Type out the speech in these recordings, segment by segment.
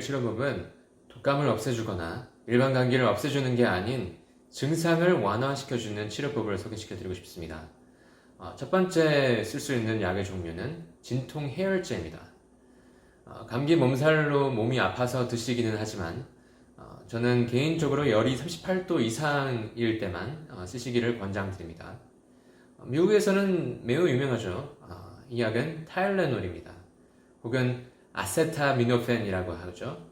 치료법은 독감을 없애주거나 일반 감기를 없애주는 게 아닌 증상을 완화시켜주는 치료법을 소개시켜드리고 싶습니다. 어, 첫 번째 쓸 수 있는 약의 종류는 진통 해열제입니다. 어, 감기 몸살로 몸이 아파서 드시기는 하지만 어, 저는 개인적으로 열이 38도 이상일 때만 어, 쓰시기를 권장드립니다. 어, 미국에서는 매우 유명하죠. 어, 이 약은 타일레놀입니다. 혹은 아세타미노펜이라고 하죠.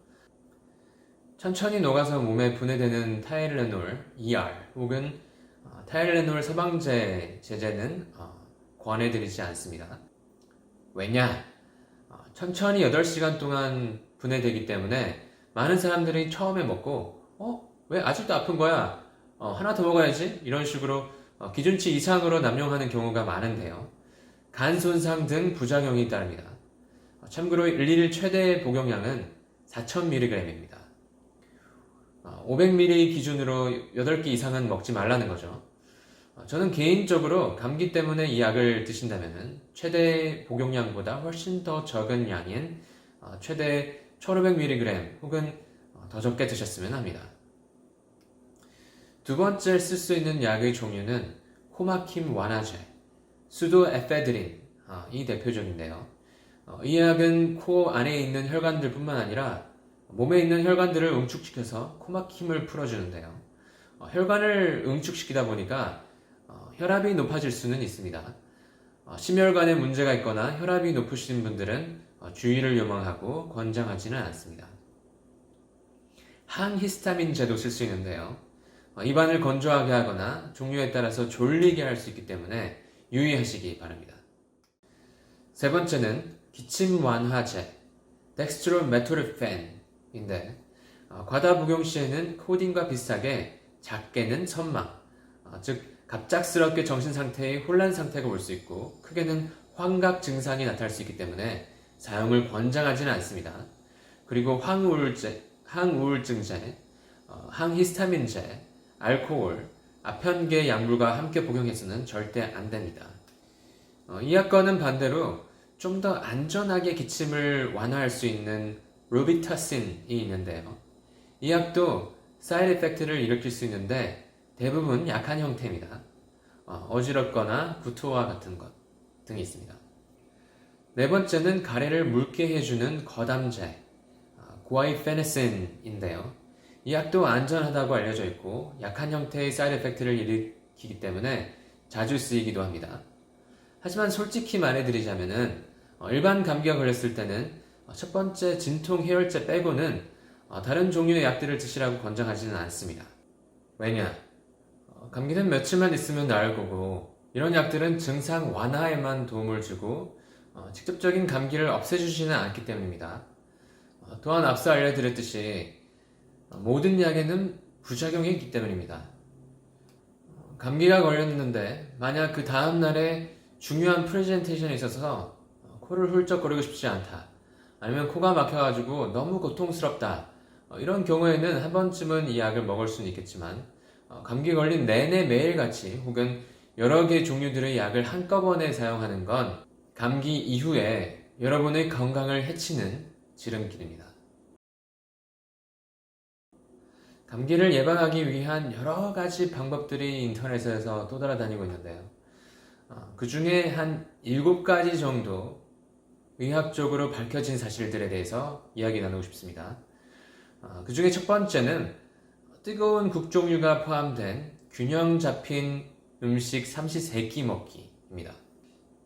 천천히 녹아서 몸에 분해되는 타일레놀 ER 혹은 어, 타일레놀 서방제 제제는 어, 권해드리지 않습니다. 왜냐? 어, 천천히 8시간 동안 분해되기 때문에 많은 사람들이 처음에 먹고 어? 왜 아직도 아픈 거야? 어, 하나 더 먹어야지? 이런 식으로 어, 기준치 이상으로 남용하는 경우가 많은데요. 간 손상 등 부작용이 따릅니다. 어, 참고로 1일 최대 복용량은 4000mg입니다. 500ml 기준으로 8개 이상은 먹지 말라는 거죠. 어, 저는 개인적으로 감기 때문에 이 약을 드신다면 최대 복용량보다 훨씬 더 적은 양인 어, 최대 1500mg 혹은 어, 더 적게 드셨으면 합니다. 두 번째 쓸 수 있는 약의 종류는 코막힘 완화제, 수도 에페드린, 이 대표적인데요. 어, 이 약은 코 안에 있는 혈관들 뿐만 아니라 몸에 있는 혈관들을 응축시켜서 코막힘을 풀어주는데요. 어, 혈관을 응축시키다 보니까 어, 혈압이 높아질 수는 있습니다. 어, 심혈관에 문제가 있거나 혈압이 높으신 분들은 어, 주의를 요망하고 권장하지는 않습니다. 항히스타민제도 쓸 수 있는데요. 어, 입안을 건조하게 하거나 종류에 따라서 졸리게 할 수 있기 때문에 유의하시기 바랍니다. 세 번째는 기침 완화제, 덱스트로메토르펜인데 어, 과다 복용 시에는 코딘과 비슷하게 작게는 선망, 어, 즉 갑작스럽게 정신 상태의 혼란 상태가 올 수 있고 크게는 환각 증상이 나타날 수 있기 때문에 사용을 권장하지는 않습니다. 그리고 항우울제, 항우울증제, 어, 항히스타민제, 알코올, 아편계 약물과 함께 복용해서는 절대 안 됩니다. 어, 이 약과는 반대로 좀 더 안전하게 기침을 완화할 수 있는 로비타신이 있는데요. 이 약도 사이드 에펙트를 일으킬 수 있는데 대부분 약한 형태입니다. 어, 지럽거나 구토와 같은 것 등이 있습니다. 네 번째는 가래를 묽게 해주는 거담제, 어, 구아이페네신인데요. 이 약도 안전하다고 알려져 있고 약한 형태의 사이드 에펙트를 일으키기 때문에 자주 쓰이기도 합니다. 하지만 솔직히 말해드리자면은 어, 일반 감기가 걸렸을 때는 어, 첫 번째 진통 해열제 빼고는 어, 다른 종류의 약들을 드시라고 권장하지는 않습니다. 왜냐? 어, 감기는 며칠만 있으면 나을 거고 이런 약들은 증상 완화에만 도움을 주고 어, 직접적인 감기를 없애주지는 않기 때문입니다. 어, 또한 앞서 알려드렸듯이 어, 모든 약에는 부작용이 있기 때문입니다. 어, 감기가 걸렸는데 만약 그 다음 날에 중요한 프레젠테이션이 있어서 어, 코를 훌쩍거리고 싶지 않다. 아니면 코가 막혀가지고 너무 고통스럽다. 어, 이런 경우에는 한 번쯤은 이 약을 먹을 수는 있겠지만 어, 감기 걸린 내내 매일같이 혹은 여러 개 종류들의 약을 한꺼번에 사용하는 건 감기 이후에 여러분의 건강을 해치는 지름길입니다. 감기를 예방하기 위한 여러 가지 방법들이 인터넷에서 떠돌아다니고 있는데요. 그 중에 한 7가지 정도 의학적으로 밝혀진 사실들에 대해서 이야기 나누고 싶습니다. 그 중에 첫 번째는 뜨거운 국 종류가 포함된 균형 잡힌 음식 삼시세끼 먹기입니다.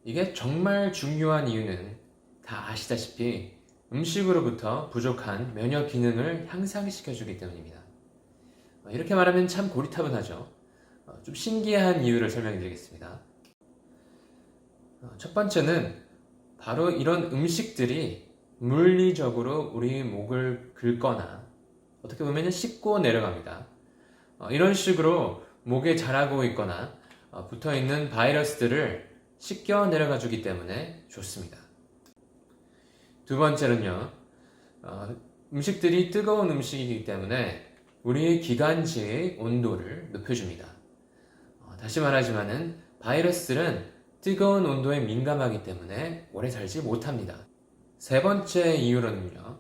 이게 정말 중요한 이유는 다 아시다시피 음식으로부터 부족한 면역 기능을 향상시켜주기 때문입니다. 어, 이렇게 말하면 참 고리타분하죠. 어, 좀 신기한 이유를 설명해 드리겠습니다. 어, 첫 번째는 바로 이런 음식들이 물리적으로 우리 목을 긁거나 어떻게 보면 씹고 내려갑니다. 이런 식으로 목에 자라고 있거나 붙어 있는 바이러스들을 씻겨 내려가 주기 때문에 좋습니다. 두 번째는요, 어, 음식들이 뜨거운 음식이기 때문에 우리의 기관지의 온도를 높여줍니다. 어, 다시 말하지만은 바이러스들은 뜨거운 온도에 민감하기 때문에 오래 살지 못합니다. 세 번째 이유로는요,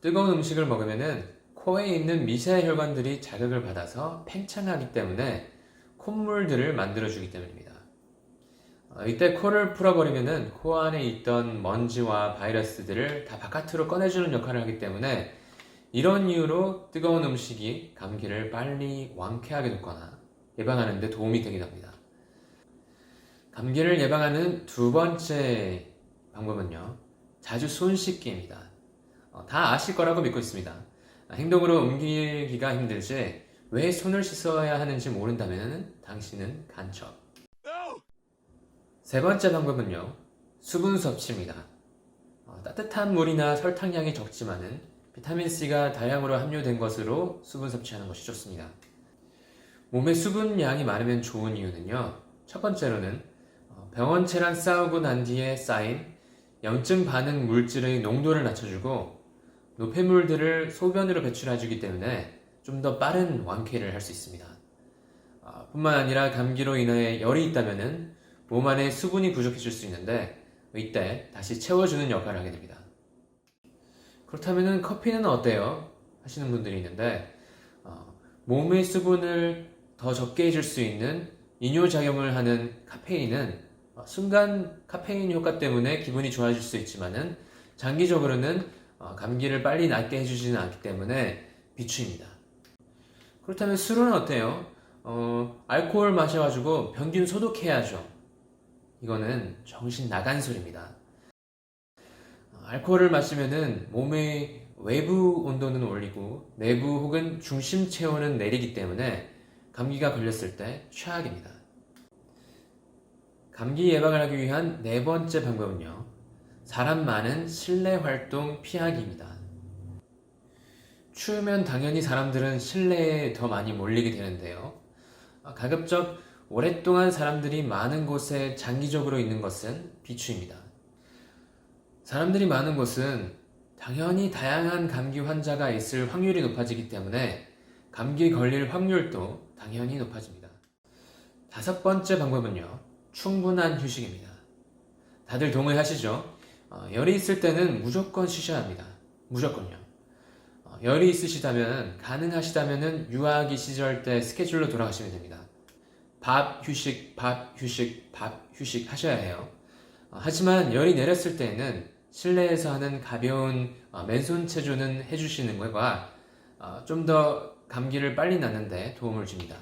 뜨거운 음식을 먹으면은 코에 있는 미세 혈관들이 자극을 받아서 팽창하기 때문에 콧물들을 만들어주기 때문입니다. 어, 이때 코를 풀어버리면은 코 안에 있던 먼지와 바이러스들을 다 바깥으로 꺼내주는 역할을 하기 때문에 이런 이유로 뜨거운 음식이 감기를 빨리 완쾌하게 돕거나 예방하는 데 도움이 되기도 합니다. 감기를 예방하는 두 번째 방법은요. 자주 손 씻기입니다. 어, 다 아실 거라고 믿고 있습니다. 아, 행동으로 옮기기가 힘들지 왜 손을 씻어야 하는지 모른다면 당신은 간첩. 세 번째 방법은요. 수분 섭취입니다. 어, 따뜻한 물이나 설탕량이 적지만은 비타민C가 다량으로 함유된 것으로 수분 섭취하는 것이 좋습니다. 몸에 수분 양이 많으면 좋은 이유는요. 첫 번째로는 어, 병원체랑 싸우고 난 뒤에 쌓인 염증 반응 물질의 농도를 낮춰주고 노폐물들을 소변으로 배출해주기 때문에 좀 더 빠른 완쾌를 할 수 있습니다. 아, 뿐만 아니라 감기로 인해 열이 있다면은 몸 안에 수분이 부족해질 수 있는데 이때 다시 채워주는 역할을 하게 됩니다. 그렇다면은 커피는 어때요? 하시는 분들이 있는데 어, 몸의 수분을 더 적게 해줄 수 있는 이뇨작용을 하는 카페인은 어, 순간 카페인 효과 때문에 기분이 좋아질 수 있지만은 장기적으로는 어, 감기를 빨리 낫게 해주지는 않기 때문에 비추입니다. 그렇다면 술은 어때요? 어, 알코올 마셔가지고 병균 소독해야죠. 이거는 정신 나간 소리입니다. 어, 알코올을 마시면은 몸의 외부 온도는 올리고 내부 혹은 중심 체온은 내리기 때문에 감기가 걸렸을 때 최악입니다. 감기 예방을 하기 위한 네 번째 방법은요. 사람 많은 실내 활동 피하기입니다. 추우면 당연히 사람들은 실내에 더 많이 몰리게 되는데요. 아, 가급적 오랫동안 사람들이 많은 곳에 장기적으로 있는 것은 비추입니다. 사람들이 많은 곳은 당연히 다양한 감기 환자가 있을 확률이 높아지기 때문에 감기 걸릴 확률도 당연히 높아집니다. 다섯 번째 방법은요, 충분한 휴식입니다. 다들 동의하시죠? 어, 열이 있을 때는 무조건 쉬셔야 합니다. 무조건요. 어, 열이 있으시다면, 가능하시다면 유아기 시절 때 스케줄로 돌아가시면 됩니다. 밥, 휴식, 밥, 휴식, 밥, 휴식 하셔야 해요. 어, 하지만 열이 내렸을 때에는 실내에서 하는 가벼운 어, 맨손 체조는 해주시는 것과 어, 좀더 감기를 빨리 낫는데 도움을 줍니다.